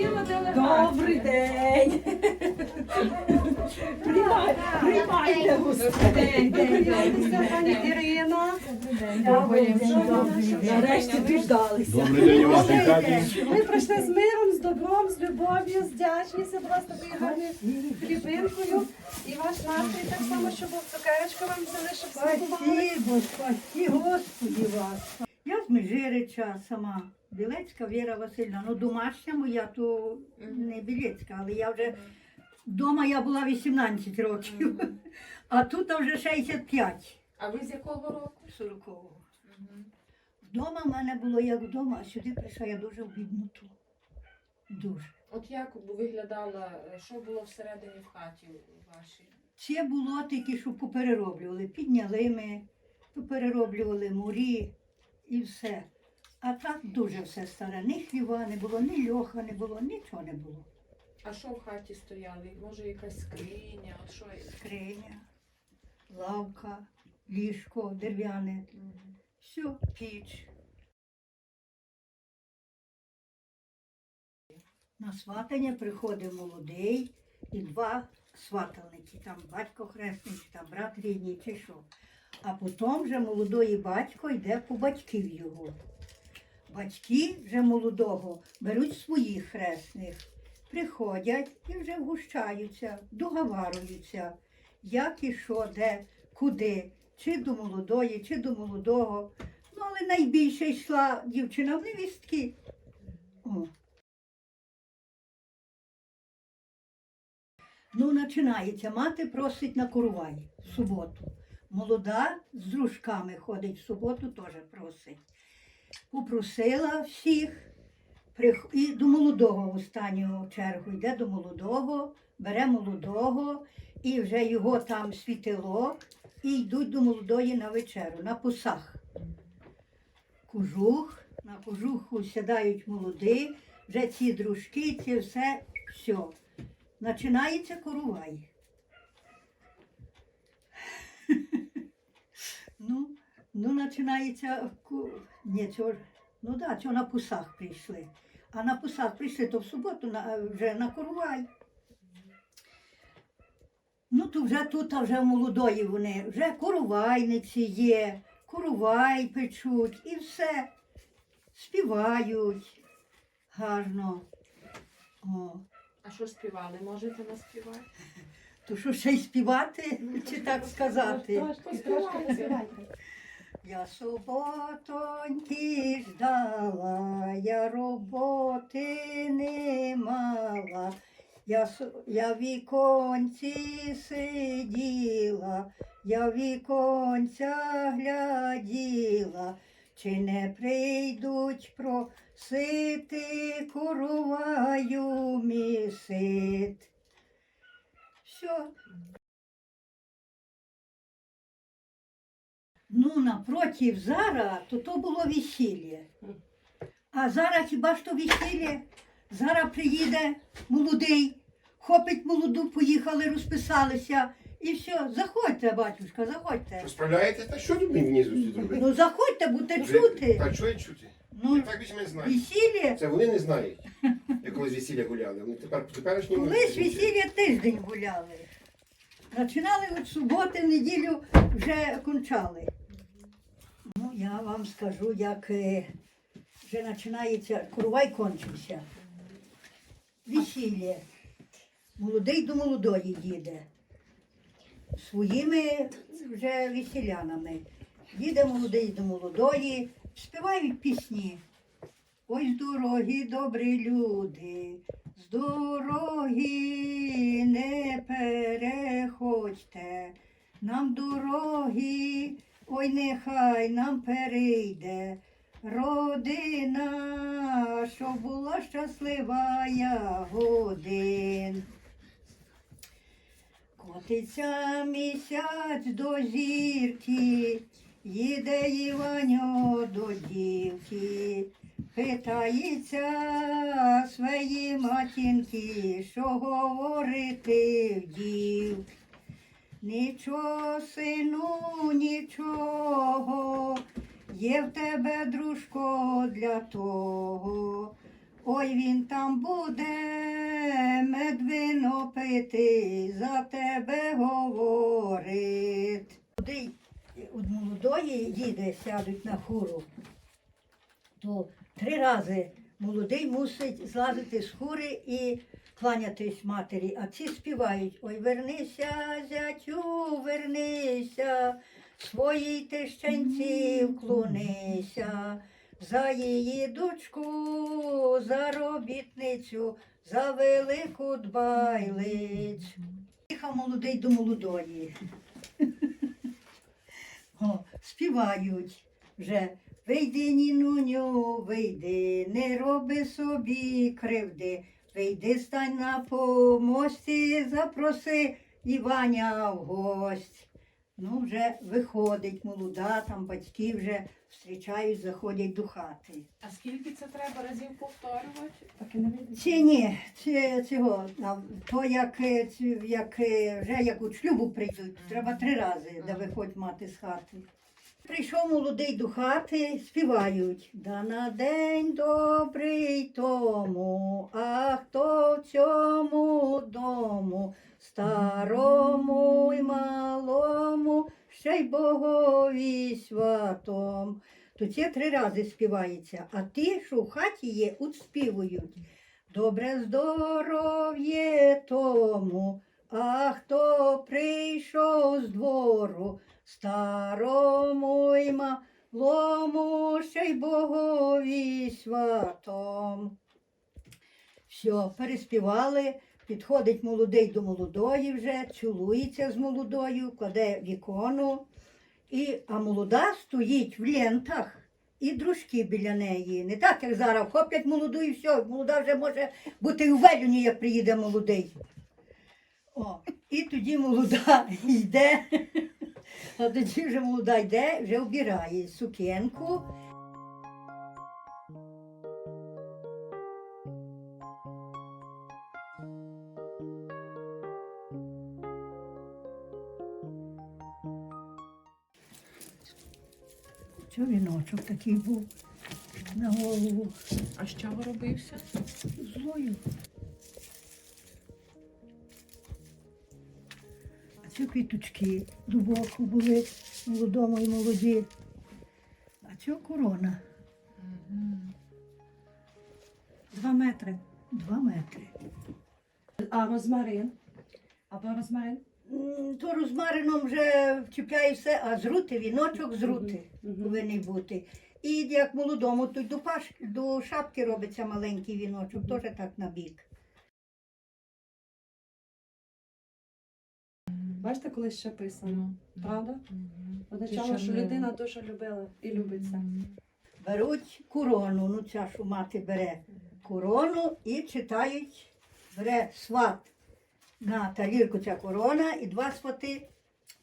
Ціла делегація. Добрий день. Приймай- Приймайте гостей. Пані Ірина. Нарешті діждалися. Добрий день, вас хаті. Ми прийшли з миром, з добром, з любов'ю, з вдячністю, будь ласка, такою гарною хлібинкою. І ваш настрій так само, щоб був цукерочка вам взяли, щоб смакували. Спасибо, спасибо, Господи вас. Межирича сама. Білецька Віра Васильівна. Ну, домашня моя, то не Білецька, але я вже вдома я була 18 років, а тут вже 65 А ви з якого року? 40-го. Вдома в мене було як вдома, а сюди прийшла я дуже в бідноту. Дуже. От як виглядала, що було всередині в хаті вашій? Це було тільки, що поперероблювали. Підняли ми, поперероблювали мурі і все. А так дуже все старе. Ні хліва не було, ні льоха не було, нічого не було. А що в хаті стояли? Може якась скриня? От що? Скриня, лавка, ліжко дерев'яне, все, піч. На сватання приходить молодий і два сватальники, там батько хресний, чи там брат рідний, чи що. А потім вже молодий батько йде по батьків його. Батьки вже молодого беруть своїх хресних, приходять і вже вгущаються, договарюються, як і що, де, куди, чи до молодої, чи до молодого. Ну, але найбільше йшла дівчина в невістки. О. Ну, починається. Мати просить на коровай в суботу. Молода з дружками ходить в суботу, теж просить. Попросила всіх і до молодого в останню чергу йде до молодого, бере молодого, і вже його там світило, і йдуть до молодої на вечерю, на посах. Кожух, на кожуху сідають молоді, вже ці дружки, це все, все. Починається коровай. ну, ну, починається, ні, цього, ну да, цього на пусах прийшли. А на пусах прийшли, то в суботу на, вже на коровай. Ну, то вже тут, а вже в молодої вони, вже коровайниці є, коровай печуть і все. Співають гарно. О. А що співали? Можете наспівати? То що ще й співати, чи так сказати? Я суботоньки ждала, я роботи не мала. Я, я віконці сиділа, я віконця гляділа, чи не прийдуть просити короваю місит. Все. Ну, напротив зараз, то то було весілля. А зараз хіба що весілля? Зараз приїде молодий, хопить молоду, поїхали, розписалися. І все, заходьте, батюшка, заходьте. Що справляєте? Та що тут мені внизу всі зробити? Ну заходьте, будете чути. Та я чути? Ну, Я так знаю. весілля, Це вони не знають, як колись весілля гуляли. Вони тепер теперішньому. колись весілля тиждень гуляли. Починали від суботи, неділю вже кончали. Ну, я вам скажу, як е, вже починається, коровай кончився. Весілля. Молодий до молодої їде. Своїми вже весілянами. Їде молодий до молодої, співають пісні. Ой, з дороги, добрі люди, з дороги не переходьте, нам дороги, ой, нехай нам перейде. Родина, що була щаслива годин. Котиться місяць до зірки, їде Іваньо до дівки, питається свої матінки, що говорити вдів. Нічого, сину, нічого, є в тебе, дружко, для того. ой він там буде, медвино пити, за тебе говорить. У молодої їде, сядуть на хуру, то три рази молодий мусить злазити з хури і кланятись матері, а ці співають Ой, вернися, зятю, вернися, своїй тещенці вклонися, за її дочку, за робітницю, за велику дбайлицю. Їхав молодий до молодої. О, співають вже. Вийди, нінуню, вийди, не роби собі кривди. Вийди, стань на помості, запроси Іваня в гость. Ну, вже виходить молода, там батьки вже зустрічають, заходять до хати. А скільки це треба разів повторювати? Не. Чи ні, це, цього, а, то як, е, ці- як е, вже як у шлюбу прийдуть, треба три рази, де виходь мати з хати. Прийшов молодий до хати, співають. Да на день добрий тому, а хто в цьому дому, старому й малому, ще й богові святом. То це три рази співається, а ті, що в хаті є, співають. Добре здоров'є тому, а хто прийшов з двору, старому й малому, ще й богові святом. Все, переспівали, підходить молодий до молодої вже, цілується з молодою, кладе вікону, і, а молода стоїть в лентах. І дружки біля неї. Не так, як зараз, вхоплять молоду і все, молода вже може бути і велюні, як приїде молодий. О, і тоді молода йде, а тоді вже молода йде, вже обирає сукенку. Що такий був на голову А з чого робився? злою. А це квіточки дубоку були молодому і молоді. А це корона Два метри. два метри. А розмарин? Або розмарин? То розмарином вже вчіпляє все, а зрути, віночок зрути повинен бути. І як молодому, то до, паш, до шапки робиться маленький віночок, теж так на бік. Бачите, колись ще писано, правда? Означало, що людина дуже любила і любить це. беруть корону, ну ця, що мати бере корону і читають, бере сват на тарілку ця корона, і два свати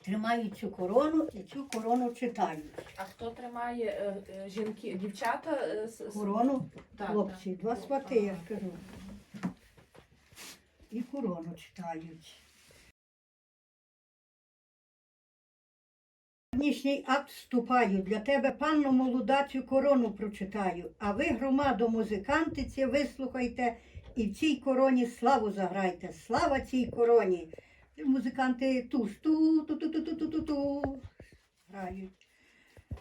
тримають цю корону і цю корону читають. А хто тримає е, е, жінки, дівчата? е, с- с- Корону, Так, хлопці, так. два свати, я ж кажу. І корону читають. Сьогоднішній акт вступаю. Для тебе, панно молода, цю корону прочитаю. А ви, громадо музикантиці, вислухайте і в цій короні славу заграйте. Слава цій короні. Музиканти туш ту ту ту ту ту ту ту ту грають.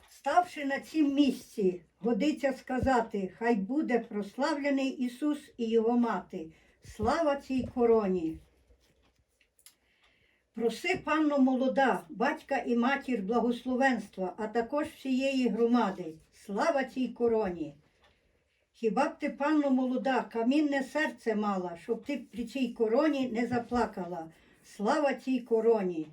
Ставши на цім місці, годиться сказати, хай буде прославлений Ісус і Його мати. Слава цій короні. Проси, панно молода, батька і матір благословенства, а також всієї громади. Слава цій короні. Хіба б ти, панно молода, камінне серце мала, щоб ти при цій короні не заплакала. Слава цій короні.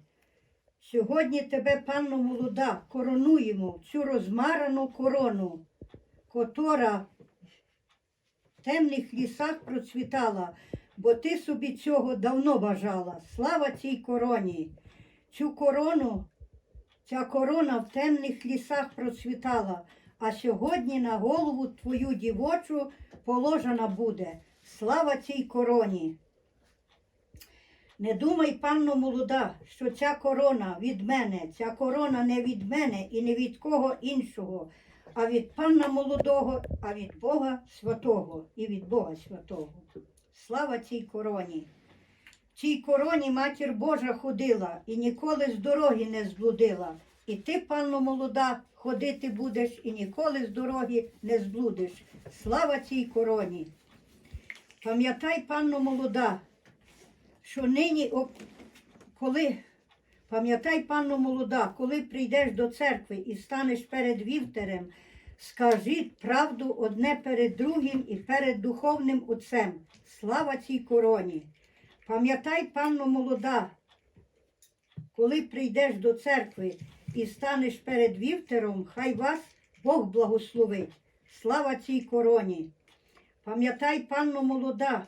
Сьогодні тебе, панно молода, коронуємо цю розмарану корону, котора в темних лісах процвітала, бо ти собі цього давно бажала. Слава цій короні. Цю корону, ця корона в темних лісах процвітала, а сьогодні на голову твою дівочу положена буде. Слава цій короні. Не думай, панно молода, що ця корона від мене, ця корона не від мене і не від кого іншого, а від пана молодого, а від Бога святого і від Бога святого. Слава цій короні. Цій короні матір Божа ходила і ніколи з дороги не зблудила. І ти, панно молода, ходити будеш і ніколи з дороги не зблудиш. Слава цій короні. Пам'ятай, панно молода, що нині, коли Пам'ятай, панно молода, коли прийдеш до церкви і станеш перед вівтерем, скажіть правду одне перед другим і перед духовним отцем. Слава цій короні. Пам'ятай, панно молода, коли прийдеш до церкви і станеш перед вівтером, хай вас Бог благословить. Слава цій короні. Пам'ятай, панно молода,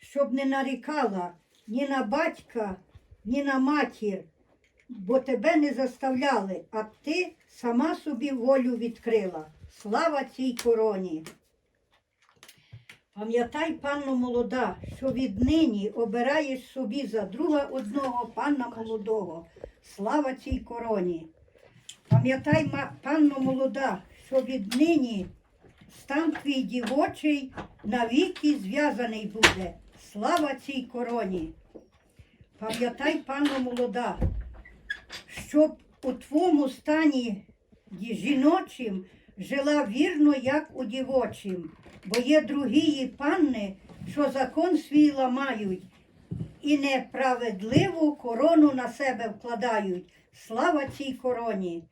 щоб не нарікала ні на батька, ні на матір, бо тебе не заставляли, а ти сама собі волю відкрила. Слава цій короні. Пам'ятай, панно молода, що віднині обираєш собі за друга одного пана молодого. Слава цій короні. Пам'ятай, панно молода, що віднині стан твій дівочий навіки зв'язаний буде. Слава цій короні. Пам'ятай, панно молода, щоб у твоєму стані жіночим жила вірно, як у дівочим, бо є другі панни, що закон свій ламають і неправедливу корону на себе вкладають. Слава цій короні.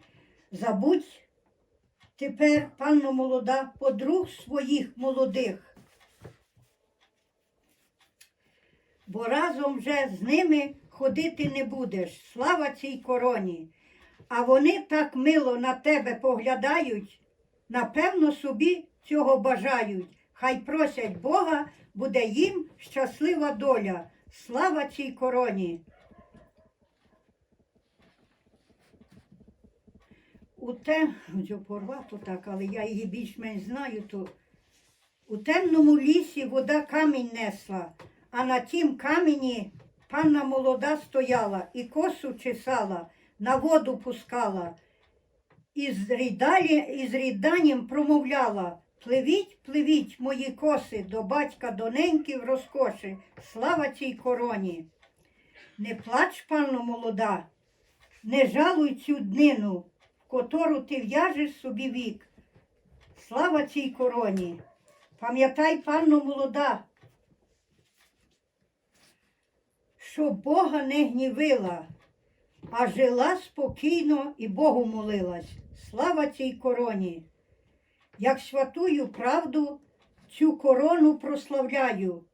Забудь тепер, панно молода, подруг своїх молодих. бо разом вже з ними ходити не будеш. Слава цій короні. А вони так мило на тебе поглядають, напевно, собі цього бажають. Хай просять Бога, буде їм щаслива доля. Слава цій короні. У те, порвато так, але я її більш-менш знаю, то у темному лісі вода камінь несла, а на тім камені панна молода стояла і косу чесала, на воду пускала, і з, риданням промовляла. Пливіть, пливіть, мої коси, до батька доненьки в розкоші, слава цій короні. Не плач, панно молода, не жалуй цю днину, в котру ти в'яжеш собі вік. Слава цій короні. Пам'ятай, панно молода, що Бога не гнівила, а жила спокійно і Богу молилась. Слава цій короні. Як святую правду, цю корону прославляю,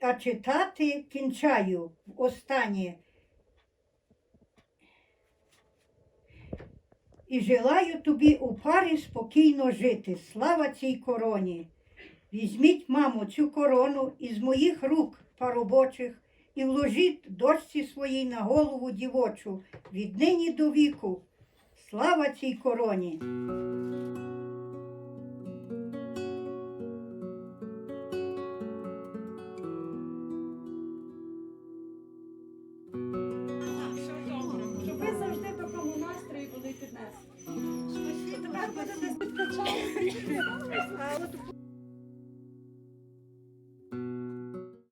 а читати кінчаю в останнє. І желаю тобі у парі спокійно жити. Слава цій короні. Візьміть, мамо, цю корону із моїх рук паробочих і вложіть дочці своїй на голову дівочу віднині до віку. Слава цій короні.